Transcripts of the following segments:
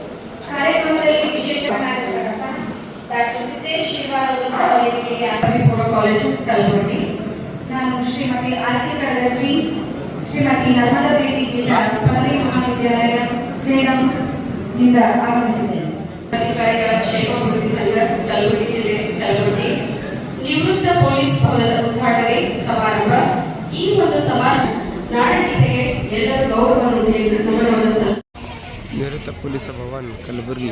ಕಾರ್ಯಕ್ರಮದಲ್ಲಿ ವಿಶೇಷ ಡಾಕ್ಟರ್ ಸಿದ್ದೇಶ್ ಪೂರ್ವ ಕಾಲೇಜು ಕಲಬುರಗಿ. ನಾನು ಶ್ರೀಮತಿ ಆರತಿ ಕಡಗಜ್ಜಿ ಶ್ರೀಮತಿ ನರ್ಮದಾ ದೇವಿ ಪದವಿ ಮಹಾವಿದ್ಯಾಲಯ ಸೇಡಂ ನಿಂದ ಆಗಮಿಸಿದ್ದೇನೆ. ಅಧಿಕಾರಿಗಳ ಕ್ಷೇಮಾಭಿವೃದ್ಧಿ ಸಂಘ ಕಲಬುರಗಿ ಜಿಲ್ಲೆ ಕಲಬುರಗಿ. ನಿವೃತ್ತ ಪೊಲೀಸ್ ಭವನದ ಉದ್ಘಾಟನೆ ಸಮಾರಂಭ. ಈ ಒಂದು ಸಮಾರಂಭ ನಾಡಗೀತೆಗೆ ಎಲ್ಲರೂ ಗೌರವ ನಮನವನ್ನು. ನಿವೃತ್ತ ಪೊಲೀಸ್ ಭವನ್ ಕಲಬುರಗಿ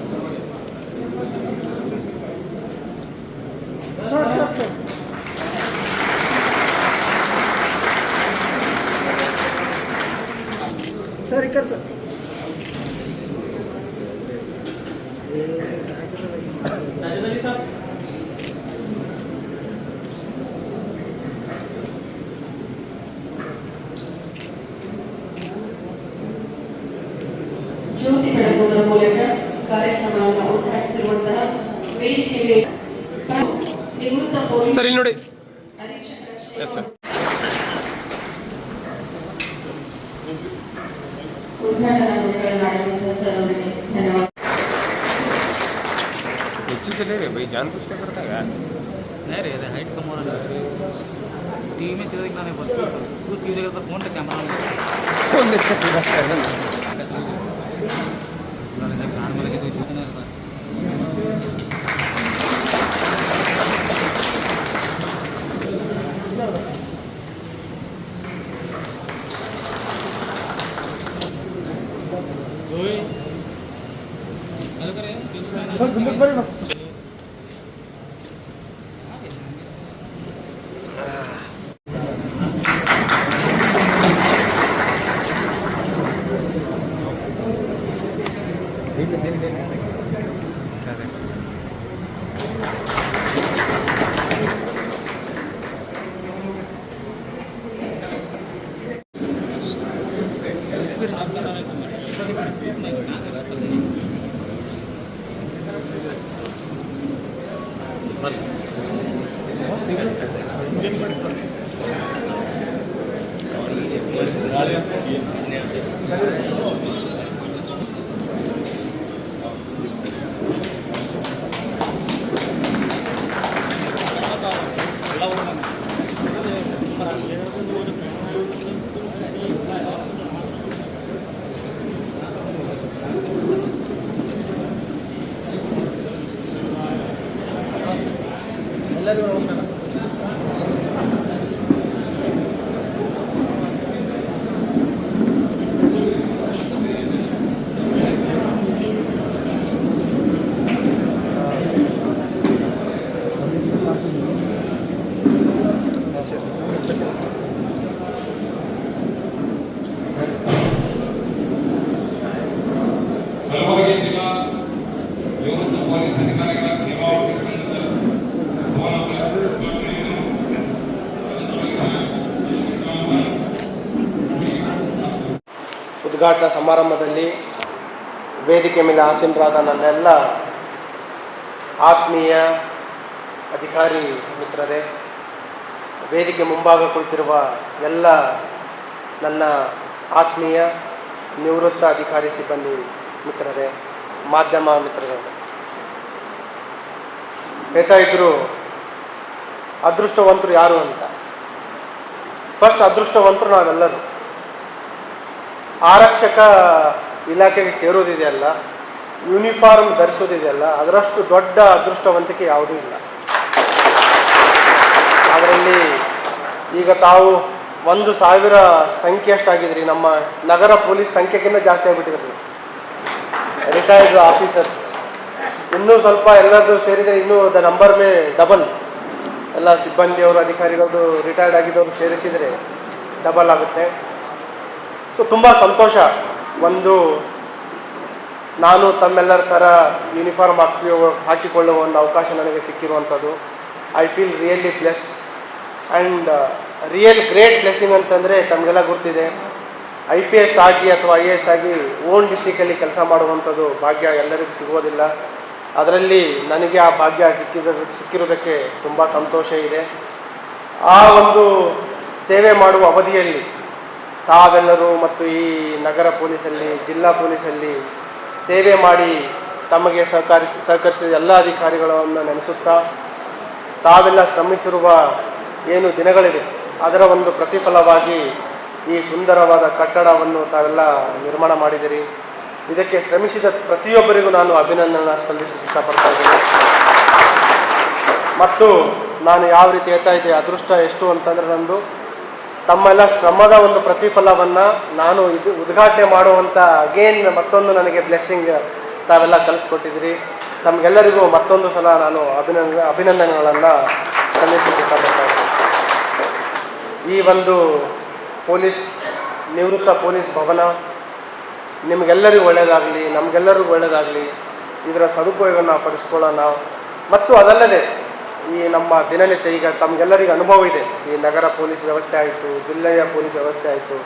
ಸರ್ ಇಲ್ಲಿ ನೋಡಿ ಅಧೀಕ್ಷಕರ ಎಸ್ ಸರ್ ಉದ್ಘಾಟನಾ ನುಡಿಗಳನ್ನಾಡುವಂತಹ ಸರ್ ಅವರಿಗೆ ಧನ್ಯವಾದ ಹೆಚ್ಚು ಚಲೇ ರೀ ಬೈ ಜಾನ್ ಪುಸ್ತಕ ಬರ್ತಾಗ नहीं रे हाइट कम होना चाहिए टीवी में सीधा दिखना नहीं पड़ता कुछ टीवी देखा तो फोन पे कैमरा में ಒಂದು कान ಎಲ್ಲರಿಗೂ ನಮಸ್ಕಾರ ಉದ್ಘಾಟನಾ ಸಮಾರಂಭದಲ್ಲಿ ವೇದಿಕೆ ಮೇಲೆ ಆಸೀನರಾದ ನನ್ನೆಲ್ಲ ಆತ್ಮೀಯ ಅಧಿಕಾರಿ ಮಿತ್ರರೇ, ವೇದಿಕೆ ಮುಂಭಾಗ ಕುಳಿತಿರುವ ಎಲ್ಲ ನನ್ನ ಆತ್ಮೀಯ ನಿವೃತ್ತ ಅಧಿಕಾರಿ ಸಿಬ್ಬಂದಿ ಮಿತ್ರರೇ, ಮಾಧ್ಯಮ ಮಿತ್ರರೇ. ಹೇಳ್ತಾ ಇದ್ರು, ಅದೃಷ್ಟವಂತರು ಯಾರು ಅಂತ. ಫಸ್ಟ್ ಅದೃಷ್ಟವಂತರು ನಾವೆಲ್ಲರೂ. ಆರಕ್ಷಕ ಇಲಾಖೆಗೆ ಸೇರೋದಿದೆಯಲ್ಲ, ಯೂನಿಫಾರ್ಮ್ ಧರಿಸೋದಿದೆಯಲ್ಲ, ಅದರಷ್ಟು ದೊಡ್ಡ ಅದೃಷ್ಟವಂತಿಕೆ ಯಾವುದೂ ಇಲ್ಲ. ಅದರಲ್ಲಿ ಈಗ ತಾವು ಒಂದು ಸಾವಿರ ಸಂಖ್ಯೆ ಅಷ್ಟಾಗಿದ್ರಿ ನಮ್ಮ ನಗರ ಪೊಲೀಸ್ ಸಂಖ್ಯೆಗಿಂತ ಜಾಸ್ತಿ ಆಗಿಬಿಟ್ಟಿದ್ರಿ ರಿಟೈರ್ಡ್ ಆಫೀಸರ್ಸ್ ಇನ್ನೂ ಸ್ವಲ್ಪ ಎಲ್ಲರದು ಸೇರಿದರೆ ಇನ್ನೂ ದ ನಂಬರ್ ಮೇ ಡಬಲ್ ಎಲ್ಲ ಸಿಬ್ಬಂದಿಯವರು, ಅಧಿಕಾರಿಗಳದ್ದು ರಿಟೈರ್ಡ್ ಆಗಿದ್ದವರು ಸೇರಿಸಿದರೆ ಡಬಲ್ ಆಗುತ್ತೆ. ಸೊ ತುಂಬ ಸಂತೋಷ. ಒಂದು ನಾನು ತಮ್ಮೆಲ್ಲರ ಥರ ಯೂನಿಫಾರ್ಮ್ ಹಾಕಿ ಹಾಕಿಕೊಳ್ಳುವ ಒಂದು ಅವಕಾಶ ನನಗೆ ಸಿಕ್ಕಿರುವಂಥದ್ದು. I feel really blessed and real great blessing ಅಂತಂದರೆ ತಮಗೆಲ್ಲ ಗೊತ್ತಿದೆ ಐ ಪಿ ಎಸ್ ಆಗಿ ಅಥವಾ ಐ ಎ ಎಸ್ ಆಗಿ ಓನ್ ಡಿಸ್ಟಿಕಲ್ಲಿ ಕೆಲಸ ಮಾಡುವಂಥದ್ದು ಭಾಗ್ಯ ಎಲ್ಲರಿಗೂ ಸಿಗೋದಿಲ್ಲ ಅದರಲ್ಲಿ ನನಗೆ ಆ ಭಾಗ್ಯ ಸಿಕ್ಕಿದ ಸಿಕ್ಕಿರೋದಕ್ಕೆ ತುಂಬ ಸಂತೋಷ ಇದೆ. ಆ ಒಂದು ಸೇವೆ ಮಾಡುವ ಅವಧಿಯಲ್ಲಿ ತಾವೆಲ್ಲರೂ ಮತ್ತು ಈ ನಗರ ಪೊಲೀಸಲ್ಲಿ, ಜಿಲ್ಲಾ ಪೊಲೀಸಲ್ಲಿ ಸೇವೆ ಮಾಡಿ ತಮಗೆ ಸಹಕರಿಸಿ ಸಹಕರಿಸಿದ ಎಲ್ಲ ಅಧಿಕಾರಿಗಳನ್ನು ನೆನೆಸುತ್ತಾ ತಾವೆಲ್ಲ ಶ್ರಮಿಸಿರುವ ಏನು ದಿನಗಳಿದೆ, ಅದರ ಒಂದು ಪ್ರತಿಫಲವಾಗಿ ಈ ಸುಂದರವಾದ ಕಟ್ಟಡವನ್ನು ತಾವೆಲ್ಲ ನಿರ್ಮಾಣ ಮಾಡಿದಿರಿ ಇದಕ್ಕೆ ಶ್ರಮಿಸಿದ ಪ್ರತಿಯೊಬ್ಬರಿಗೂ ನಾನು ಅಭಿನಂದನೆ ಸಲ್ಲಿಸಲು ಇಷ್ಟಪಡ್ತಾ ಇದ್ದೀನಿ. ಮತ್ತು ನಾನು ಯಾವ ರೀತಿ ಹೇಳ್ತಾ ಇದ್ದೆ, ಅದೃಷ್ಟ ಎಷ್ಟು ಅಂತಂದರೆ ನಂದು ತಮ್ಮೆಲ್ಲ ಶ್ರಮದ ಒಂದು ಪ್ರತಿಫಲವನ್ನು ನಾನು ಇದು ಉದ್ಘಾಟನೆ ಮಾಡುವಂಥ ಅಗೇನ್ ಮತ್ತೊಂದು ನನಗೆ ಬ್ಲೆಸ್ಸಿಂಗ್ ತಾವೆಲ್ಲ ಕಲಿಸ್ಕೊಟ್ಟಿದ್ದೀರಿ ತಮಗೆಲ್ಲರಿಗೂ ಮತ್ತೊಂದು ಸಲ ನಾನು ಅಭಿನಂದ, ಅಭಿನಂದನೆಗಳನ್ನು ಸಲ್ಲಿಸಲಿಕ್ಕೆ ಇಷ್ಟಪಡ್ತಾ ಈ ಒಂದು ಪೊಲೀಸ್, ನಿವೃತ್ತ ಪೊಲೀಸ್ ಭವನ ನಿಮಗೆಲ್ಲರಿಗೂ ಒಳ್ಳೆಯದಾಗಲಿ ನಮಗೆಲ್ಲರಿಗೂ ಒಳ್ಳೆಯದಾಗಲಿ ಇದರ ಸದುಪಯೋಗವನ್ನು ಪಡಿಸ್ಕೊಳ್ಳೋಣ. ಮತ್ತು ಅದಲ್ಲದೆ ಈ ನಮ್ಮ ದಿನನಿತ್ಯ ಈಗ ತಮಗೆಲ್ಲರಿಗೂ ಅನುಭವ ಇದೆ. ಈ ನಗರ ಪೊಲೀಸ್ ವ್ಯವಸ್ಥೆ ಆಯಿತು, ಜಿಲ್ಲೆಯ ಪೊಲೀಸ್ ವ್ಯವಸ್ಥೆ ಆಯಿತು.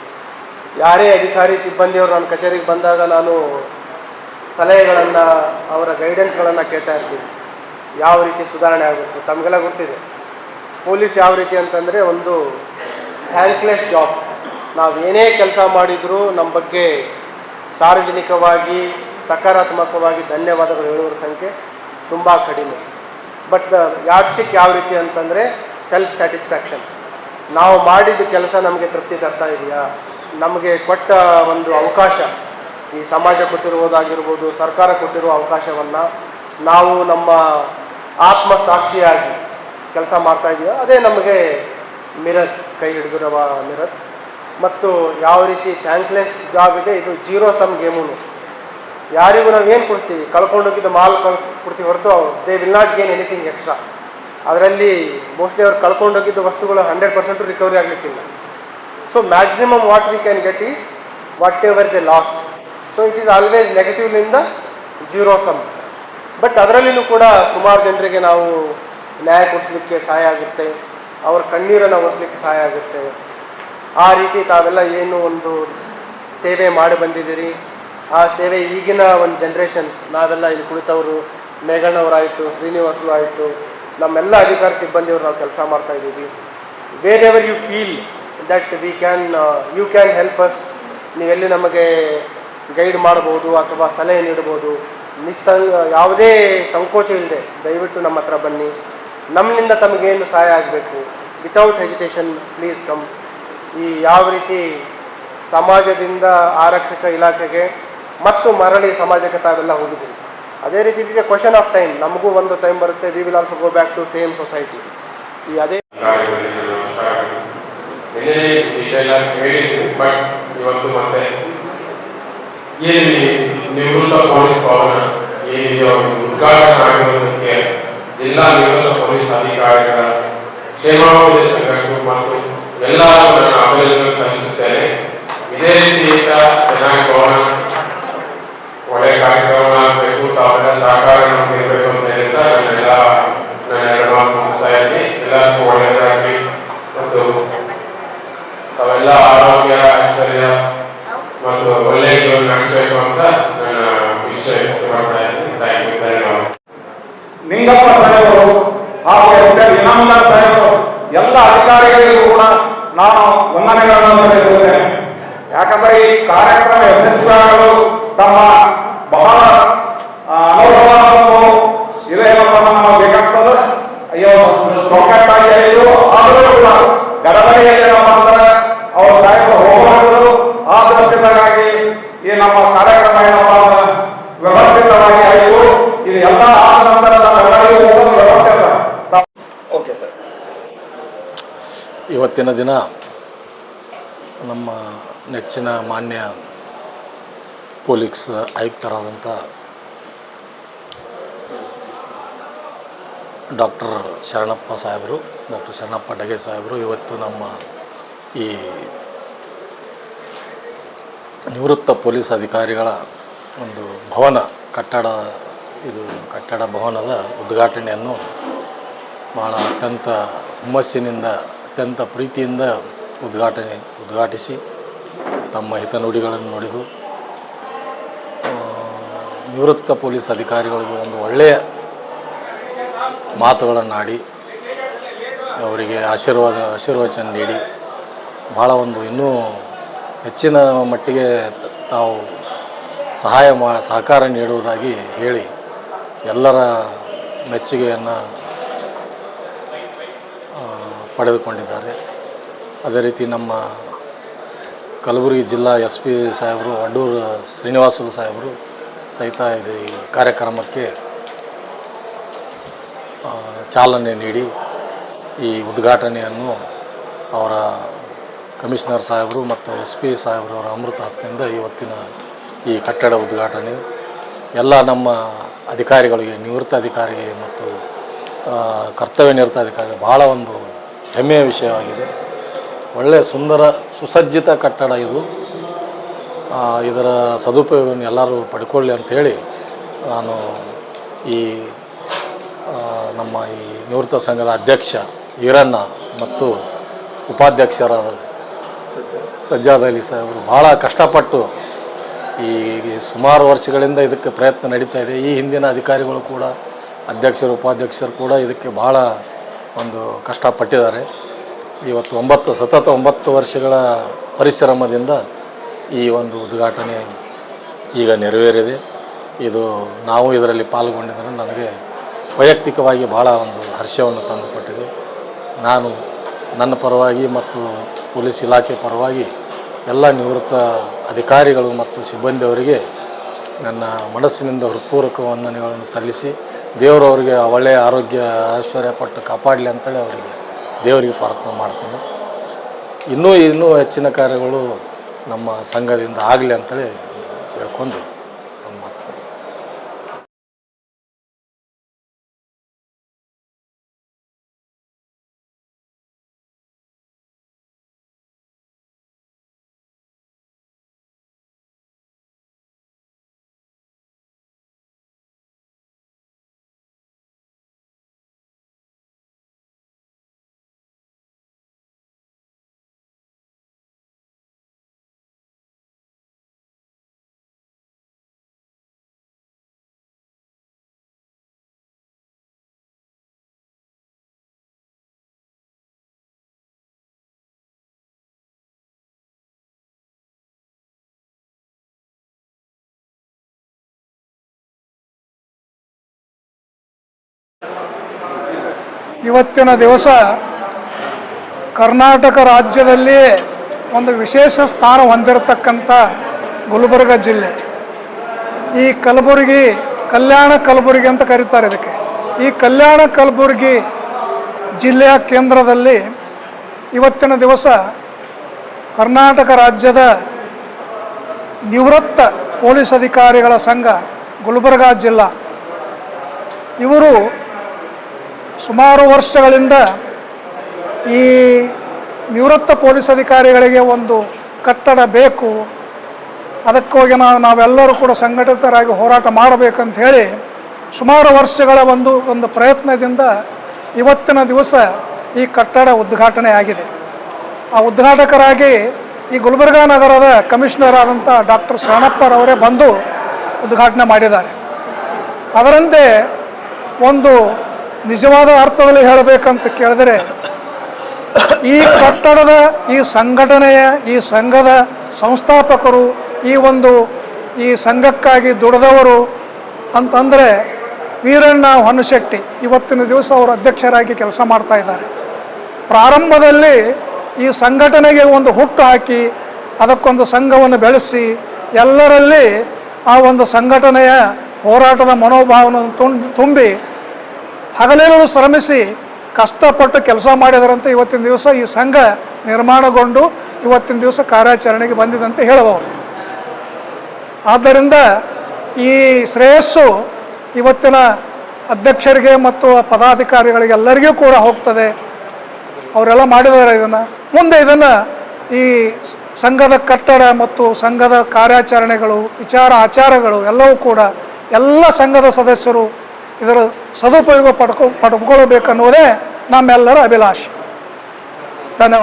ಯಾರೇ ಅಧಿಕಾರಿ, ಸಿಬ್ಬಂದಿಯವರು ನನ್ನ ಕಚೇರಿಗೆ ಬಂದಾಗ ನಾನು ಸಲಹೆಗಳನ್ನು, ಅವರ ಗೈಡೆನ್ಸ್ಗಳನ್ನು ಕೇಳ್ತಾ ಇರ್ತೀನಿ. ಯಾವ ರೀತಿ ಸುಧಾರಣೆ ಆಗಬೇಕು ತಮಗೆಲ್ಲ ಗೊತ್ತಿದೆ. ಪೊಲೀಸ್ ಯಾವ ರೀತಿ ಅಂತಂದರೆ ಒಂದು ಥ್ಯಾಂಕ್ಲೆಸ್ ಜಾಬ್ ನಾವು ಏನೇ ಕೆಲಸ ಮಾಡಿದರೂ ನಮ್ಮ ಬಗ್ಗೆ ಸಾರ್ವಜನಿಕವಾಗಿ, ಸಕಾರಾತ್ಮಕವಾಗಿ ಧನ್ಯವಾದಗಳು ಹೇಳುವರ ಸಂಖ್ಯೆ ತುಂಬ ಕಡಿಮೆ. ಬಟ್ ದ ಯಾರ್ಡ್ ಸ್ಟಿಕ್ ಯಾವ ರೀತಿ ಅಂತಂದರೆ ಸೆಲ್ಫ್ ಸ್ಯಾಟಿಸ್ಫ್ಯಾಕ್ಷನ್ ನಾವು ಮಾಡಿದ ಕೆಲಸ ನಮಗೆ ತೃಪ್ತಿ ತರ್ತಾ ಇದೆಯಾ? ನಮಗೆ ಕೊಟ್ಟ ಒಂದು ಅವಕಾಶ, ಈ ಸಮಾಜ ಕೊಟ್ಟಿರುವುದಾಗಿರ್ಬೋದು, ಸರ್ಕಾರ ಕೊಟ್ಟಿರುವ ಅವಕಾಶವನ್ನು ನಾವು ನಮ್ಮ ಆತ್ಮ ಸಾಕ್ಷಿಯಾಗಿ ಕೆಲಸ ಮಾಡ್ತಾ ಇದೆಯೋ? ಅದೇ ನಮಗೆ ಮಿರರ್, ಕೈ ಹಿಡಿದಿರುವ ಮಿರರ್. ಮತ್ತು ಯಾವ ರೀತಿ ಥ್ಯಾಂಕ್ಲೆಸ್ ಜಾಬ್ ಇದೆ, ಇದು ಜೀರೋ ಸಮ್ ಗೇಮು ಯಾರಿಗೂ ನಾವು ಏನು ಕೊಡಿಸ್ತೀವಿ? ಕಳ್ಕೊಂಡೋಗಿದ್ದು ಮಾಲ್ ಕಳ್ ಕೊಡ್ತೀವಿ ಹೊರತು they will not gain anything extra. ಅದರಲ್ಲಿ ಮೋಸ್ಟ್ಲಿ ಅವ್ರು ಕಳ್ಕೊಂಡೋಗಿದ್ದು ವಸ್ತುಗಳು hundred percent recovery ಆಗಲಿಕ್ಕಿಲ್ಲ. So maximum what we can get is whatever they lost so it is always ನೆಗೆಟಿವ್ಲಿಂದ zero sum but ಅದರಲ್ಲಿನೂ ಕೂಡ ಸುಮಾರು ಜನರಿಗೆ ನಾವು ನ್ಯಾಯ ಕೊಡಿಸ್ಲಿಕ್ಕೆ ಸಹಾಯ ಆಗುತ್ತೆ. ಅವ್ರ ಕಣ್ಣೀರನ್ನು ಒರೆಸ್ಲಿಕ್ಕೆ ಸಹಾಯ ಆಗುತ್ತೆ. ಆ ರೀತಿ ತಾವೆಲ್ಲ ಏನು ಒಂದು ಸೇವೆ ಮಾಡಿ ಬಂದಿದ್ದೀರಿ? ಆ ಸೇವೆ ಈಗಿನ ಒಂದು ಜನ್ರೇಷನ್ಸ್ ನಾವೆಲ್ಲ ಇಲ್ಲಿ ಕುಳಿತವರು ಮೇಘಣ್ಣವರಾಯಿತು ಶ್ರೀನಿವಾಸರು ಆಯಿತು, ನಮ್ಮೆಲ್ಲ ಅಧಿಕಾರ ಸಿಬ್ಬಂದಿಯವರು ನಾವು ಕೆಲಸ ಮಾಡ್ತಾ ಇದ್ದೀವಿ. Wherever you feel that we can you can help us ನೀವೆಲ್ಲಿ ನಮಗೆ ಗೈಡ್ ಮಾಡ್ಬೋದು ಅಥವಾ ಸಲಹೆ ನೀಡ್ಬೋದು, ನಿಸ್ಸಂಗ, ಯಾವುದೇ ಸಂಕೋಚ ಇಲ್ಲದೆ ದಯವಿಟ್ಟು ನಮ್ಮ ಹತ್ರ ಬನ್ನಿ. ನಮ್ಮಿಂದ ತಮಗೇನು ಸಹಾಯ ಆಗಬೇಕು? ವಿತೌಟ್ ಹೆಜಿಟೇಷನ್ ಪ್ಲೀಸ್ ಕಮ್ ಈ ಯಾವ ರೀತಿ ಸಮಾಜದಿಂದ ಆರಕ್ಷಕ ಇಲಾಖೆಗೆ ಮತ್ತು ಮರಳಿ ಸಮಾಜಕ್ಕೆ ತಾವೆಲ್ಲ ಹೋಗಿದ್ದೀರಿ. ಅದೇ ರೀತಿ it's a question of time ನಮಗೂ ಒಂದು ಟೈಮ್ ಬರುತ್ತೆ. We will also go back to same society ಈ ಅದೇ ಬಟ್ ಇವತ್ತು ಮತ್ತೆ ಏನು ಈ ನಿವೃತ್ತ ಪೊಲೀಸ್ ಭವನ ಏನಿದೆಯೋ ಅದು ಉದ್ಘಾಟನೆ ಆಗಿರೋದಕ್ಕೆ ಜಿಲ್ಲಾ ನಿವೃತ್ತ ಪೊಲೀಸ್ ಅಧಿಕಾರಿಗಳ ಕ್ಷೇಮಾಭಿವೃದ್ಧಿ ಸಂಘಕ್ಕೂ ಮತ್ತು ಎಲ್ಲರೂ ನನ್ನ ಅಭಿನಂದನೆ ಸಲ್ಲಿಸುತ್ತೇನೆ ಇದೇ ರೀತಿಯಿಂದ ಚೆನ್ನಾಗಿ ಭವನ ಒಳ್ಳೆ ಕಾರ್ಯಕ್ರಮ ಆಗಬೇಕು ತಾವೆಲ್ಲ ಸಹಕಾರ ನಮ್ಗೆ ಇರಬೇಕು ಅಂತ ಹೇಳ್ತಾ ನನ್ನೆಲ್ಲ ನನ್ನ ಎರಡು ಮಾತು ಮುಗಿಸ್ತಾ ಇದ್ದೀನಿ ಎಲ್ಲರಿಗೂ ಒಳ್ಳೆಯದಾಗಲಿ ಮತ್ತು ತಾವೆಲ್ಲ ಆರೋಗ್ಯ ಐಶ್ವರ್ಯ ಮತ್ತು ಒಳ್ಳೆಯ ಜೀವನ ನಡೆಸಬೇಕು ಅಂತ ನನ್ನ ವಿಷಯ ವ್ಯಕ್ತ ಮಾಡ್ತಾ ಇದ್ದೀನಿ ಥ್ಯಾಂಕ್ ಯು ಧನ್ಯವಾದ ನಿಂಗಪ್ಪ ಸಾಹೇಬರು ಹಾಗೂ ಎಸ್ ಎಲ್ ಇನಾಮದಾರ್ ಸಾಹೇಬರು ಎಲ್ಲ ಕೂಡ ನಾನು ವಂದನೆಗಳನ್ನು ಸಲ್ಲಿಸುತ್ತೇನೆ ಯಾಕಂದ್ರೆ ಈ ಕಾರ್ಯಕ್ರಮ ಯಶಸ್ವಿಯಾಗಲು ತಮ್ಮ ಬಹಳ ಅನುಭವ ಇದೆ ಇದೇನಪ್ಪ ನಮ್ಮ ಬೇಕಾಗ್ತದೆ. ಅಯ್ಯೋ ತೊಕ್ಕಟ್ಟಾಗಿ ಇದು ಆದರೂ ಕೂಡ ಗಡಬಡಿಯಲ್ಲಿ ಏನಪ್ಪ ಅಂದ್ರೆ ಅವ್ರ ಸಾಹೇಬರು ಹೋಗಬಹುದು ಆ ದೃಷ್ಟಿಯಿಂದಾಗಿ ಈ ನಮ್ಮ ಕಾರ್ಯಕ್ರಮ ಏನಪ್ಪ ಅಂದ್ರೆ ವ್ಯವಸ್ಥಿತವಾಗಿ ಆಯಿತು. ಇದು ಎಲ್ಲ ಆದ ನಂತರ ನಮ್ಮೆಲ್ಲರಿಗೂ ಒಂದು ವ್ಯವಸ್ಥೆ ಅದ ತಾವು- ಓಕೆ ಸರ್ ಇವತ್ತಿನ ದಿನ ನಮ್ಮ ನೆಚ್ಚಿನ ಮಾನ್ಯ ಪೊಲೀಸ್ ಆಯುಕ್ತರಾದಂಥ ಡಾಕ್ಟರ್ ಶರಣಪ್ಪ ಸಾಹೇಬರು, ಡಾಕ್ಟರ್ ಶರಣಪ್ಪ ಡಗೆ ಸಾಹೇಬರು ಇವತ್ತು ನಮ್ಮ ಈ ನಿವೃತ್ತ ಪೊಲೀಸ್ ಅಧಿಕಾರಿಗಳ ಒಂದು ಭವನ ಕಟ್ಟಡ, ಇದು ಕಟ್ಟಡ ಭವನದ ಉದ್ಘಾಟನೆಯನ್ನು ಭಾಳ ಅತ್ಯಂತ ಹುಮ್ಮಸ್ಸಿನಿಂದ ಅತ್ಯಂತ ಪ್ರೀತಿಯಿಂದ ಉದ್ಘಾಟನೆ, ಉದ್ಘಾಟಿಸಿ ತಮ್ಮ ಹಿತನುಡಿಗಳನ್ನು ನುಡಿದು ನಿವೃತ್ತ ಪೊಲೀಸ್ ಅಧಿಕಾರಿಗಳಿಗೂ ಒಂದು ಒಳ್ಳೆಯ ಮಾತುಗಳನ್ನಾಡಿ, ಅವರಿಗೆ ಆಶೀರ್ವಾದ, ಆಶೀರ್ವಚನ ನೀಡಿ ಭಾಳ ಒಂದು ಇನ್ನೂ ಹೆಚ್ಚಿನ ಮಟ್ಟಿಗೆ ತಾವು ಸಹಾಯ ಮಾ, ಸಹಕಾರ ನೀಡುವುದಾಗಿ ಹೇಳಿ ಎಲ್ಲರ ಮೆಚ್ಚುಗೆಯನ್ನು ಪಡೆದುಕೊಂಡಿದ್ದಾರೆ. ಅದೇ ರೀತಿ ನಮ್ಮ ಕಲಬುರಗಿ ಜಿಲ್ಲಾ ಎಸ್ ಪಿ ಸಾಹೇಬರು, ಅಡ್ಡೂರು ಶ್ರೀನಿವಾಸುಲು ಸಾಹೇಬರು ಸಹಿತ ಇದು ಈ ಕಾರ್ಯಕ್ರಮಕ್ಕೆ ಚಾಲನೆ ನೀಡಿ ಈ ಉದ್ಘಾಟನೆಯನ್ನು ಅವರ ಕಮಿಷನರ್ ಸಾಹೇಬರು ಮತ್ತು ಎಸ್ ಪಿ ಸಾಹೇಬರವರ ಅಮೃತ ಹಸ್ತದಿಂದ ಇವತ್ತಿನ ಈ ಕಟ್ಟಡ ಉದ್ಘಾಟನೆ. ಎಲ್ಲ ನಮ್ಮ ಅಧಿಕಾರಿಗಳಿಗೆ, ನಿವೃತ್ತ ಅಧಿಕಾರಿಗೆ ಮತ್ತು ಕರ್ತವ್ಯ ನಿರತ ಅಧಿಕಾರಿಗೆ ಭಾಳ ಒಂದು ಹೆಮ್ಮೆಯ ವಿಷಯವಾಗಿದೆ ಒಳ್ಳೆಯ ಸುಂದರ, ಸುಸಜ್ಜಿತ ಕಟ್ಟಡ ಇದು. ಇದರ ಸದುಪಯೋಗವನ್ನು ಎಲ್ಲರೂ ಪಡ್ಕೊಳ್ಳಿ ಅಂಥೇಳಿ ನಾನು ಈ ನಮ್ಮ ಈ ನಿವೃತ್ತ ಸಂಘದ ಅಧ್ಯಕ್ಷ ಈರಣ್ಣ ಮತ್ತು ಉಪಾಧ್ಯಕ್ಷರಾದ ಸಜ್ಜಾದ್ ಅಲಿ ಸಾಹೇಬರು ಭಾಳ ಕಷ್ಟಪಟ್ಟು ಈ ಸುಮಾರು ವರ್ಷಗಳಿಂದ ಇದಕ್ಕೆ ಪ್ರಯತ್ನ ನಡೀತಾ ಇದೆ. ಈ ಹಿಂದಿನ ಅಧಿಕಾರಿಗಳು ಕೂಡ, ಅಧ್ಯಕ್ಷರು, ಉಪಾಧ್ಯಕ್ಷರು ಕೂಡ ಇದಕ್ಕೆ ಭಾಳ ಒಂದು ಕಷ್ಟಪಟ್ಟಿದ್ದಾರೆ. ಇವತ್ತು ಒಂಬತ್ತು, ಸತತ ಒಂಬತ್ತು ವರ್ಷಗಳ ಪರಿಶ್ರಮದಿಂದ ಈ ಒಂದು ಉದ್ಘಾಟನೆ ಈಗ ನೆರವೇರಿದೆ. ಇದು ನಾವು ಇದರಲ್ಲಿ ಪಾಲ್ಗೊಂಡಿದ್ದರೆ ನನಗೆ ವೈಯಕ್ತಿಕವಾಗಿ ಭಾಳ ಒಂದು ಹರ್ಷವನ್ನು ತಂದುಕೊಟ್ಟಿದೆ. ನಾನು ನನ್ನ ಪರವಾಗಿ ಮತ್ತು ಪೊಲೀಸ್ ಇಲಾಖೆ ಪರವಾಗಿ ಎಲ್ಲ ನಿವೃತ್ತ ಅಧಿಕಾರಿಗಳು ಮತ್ತು ಸಿಬ್ಬಂದಿಯವರಿಗೆ ನನ್ನ ಮನಸ್ಸಿನಿಂದ ಹೃತ್ಪೂರ್ವಕ ವಂದನೆಗಳನ್ನು ಸಲ್ಲಿಸಿ ದೇವರವರಿಗೆ ಒಳ್ಳೆಯ ಆರೋಗ್ಯ, ಐಶ್ವರ್ಯ ಪಟ್ಟು ಕಾಪಾಡಲಿ ಅಂತೇಳಿ ಅವರಿಗೆ ದೇವರಿಗೆ ಪ್ರಾರ್ಥನೆ ಮಾಡ್ತೀನಿ. ಇನ್ನೂ ಇನ್ನೂ ಹೆಚ್ಚಿನ ಕಾರ್ಯಗಳು ನಮ್ಮ ಸಂಘದಿಂದ ಆಗಲಿ ಅಂತೇಳಿ ಹೇಳ್ಕೊಂಡು ಇವತ್ತಿನ ದಿವಸ ಕರ್ನಾಟಕ ರಾಜ್ಯದಲ್ಲಿ ಒಂದು ವಿಶೇಷ ಸ್ಥಾನ ಹೊಂದಿರತಕ್ಕಂಥ ಗುಲ್ಬರ್ಗ ಜಿಲ್ಲೆ. ಈ ಕಲಬುರಗಿ ಕಲ್ಯಾಣ ಕಲಬುರಗಿ ಅಂತ ಕರೀತಾರೆ ಇದಕ್ಕೆ. ಈ ಕಲ್ಯಾಣ ಕಲಬುರಗಿ ಜಿಲ್ಲೆಯ ಕೇಂದ್ರದಲ್ಲಿ ಇವತ್ತಿನ ದಿವಸ ಕರ್ನಾಟಕ ರಾಜ್ಯದ ನಿವೃತ್ತ ಪೊಲೀಸ್ ಅಧಿಕಾರಿಗಳ ಸಂಘ ಗುಲ್ಬರ್ಗಾ ಜಿಲ್ಲಾ. ಇವರು ಸುಮಾರು ವರ್ಷಗಳಿಂದ ಈ ನಿವೃತ್ತ ಪೊಲೀಸ್ ಅಧಿಕಾರಿಗಳಿಗೆ ಒಂದು ಕಟ್ಟಡ ಬೇಕು. ಅದಕ್ಕೋಗಿ ನಾವು, ನಾವೆಲ್ಲರೂ ಕೂಡ ಸಂಘಟಿತರಾಗಿ ಹೋರಾಟ ಮಾಡಬೇಕಂತ ಹೇಳಿ ಸುಮಾರು ವರ್ಷಗಳ ಒಂದು ಒಂದು ಪ್ರಯತ್ನದಿಂದ ಇವತ್ತಿನ ದಿವಸ ಈ ಕಟ್ಟಡ ಉದ್ಘಾಟನೆ ಆಗಿದೆ. ಆ ಉದ್ಘಾಟಕರಾಗಿ ಈ ಗುಲ್ಬರ್ಗಾ ನಗರದ ಕಮಿಷನರ್ ಆದಂಥ ಡಾಕ್ಟರ್ ಶರಣಪ್ಪರವರೇ ಬಂದು ಉದ್ಘಾಟನೆ ಮಾಡಿದ್ದಾರೆ. ಅದರಂತೆ ಒಂದು ನಿಜವಾದ ಅರ್ಥದಲ್ಲಿ ಹೇಳಬೇಕಂತ ಕೇಳಿದರೆ, ಈ ಕಟ್ಟಡದ, ಈ ಸಂಘಟನೆಯ, ಈ ಸಂಘದ ಸಂಸ್ಥಾಪಕರು, ಈ ಒಂದು, ಈ ಸಂಘಕ್ಕಾಗಿ ದುಡಿದವರು ಅಂತಂದರೆ ವೀರಣ್ಣ ಹೊನ್ನಶೆಟ್ಟಿ ಇವತ್ತಿನ ದಿವಸ ಅವರು ಅಧ್ಯಕ್ಷರಾಗಿ ಕೆಲಸ ಮಾಡ್ತಾ ಇದ್ದಾರೆ. ಪ್ರಾರಂಭದಲ್ಲಿ ಈ ಸಂಘಟನೆಗೆ ಒಂದು ಹುಟ್ಟು ಹಾಕಿ, ಅದಕ್ಕೊಂದು ಸಂಘವನ್ನು ಬೆಳೆಸಿ, ಎಲ್ಲರಲ್ಲಿ ಆ ಒಂದು ಸಂಘಟನೆಯ ಹೋರಾಟದ ಮನೋಭಾವವನ್ನು ತುಂಬಿ ಹಗಲಿರುಳು ಶ್ರಮಿಸಿ ಕಷ್ಟಪಟ್ಟು ಕೆಲಸ ಮಾಡಿದರಂತೆ ಇವತ್ತಿನ ದಿವಸ ಈ ಸಂಘ ನಿರ್ಮಾಣಗೊಂಡು ಇವತ್ತಿನ ದಿವಸ ಕಾರ್ಯಾಚರಣೆಗೆ ಬಂದಿದಂತೆ ಹೇಳಬಹುದು ಆದ್ದರಿಂದ ಈ ಶ್ರೇಯಸ್ಸು ಇವತ್ತಿನ ಅಧ್ಯಕ್ಷರಿಗೆ ಮತ್ತು ಪದಾಧಿಕಾರಿಗಳಿಗೆಲ್ಲರಿಗೂ ಕೂಡ ಹೋಗ್ತದೆ. ಅವರೆಲ್ಲ ಮಾಡಿದ್ದಾರೆ ಇದನ್ನು. ಮುಂದೆ ಇದನ್ನು ಈ ಸಂಘದ ಕಟ್ಟಡ ಮತ್ತು ಸಂಘದ ಕಾರ್ಯಾಚರಣೆಗಳು, ವಿಚಾರ, ಆಚಾರಗಳು ಎಲ್ಲವೂ ಕೂಡ ಎಲ್ಲ ಸಂಘದ ಸದಸ್ಯರು ಇದರ ಸದುಪಯೋಗ ಪಡ್ಕೊ ಪಡ್ಕೊಳ್ಬೇಕನ್ನುವುದೇ ನಮ್ಮೆಲ್ಲರ ಅಭಿಲಾಷೆ. ಧನ್ಯವಾದ.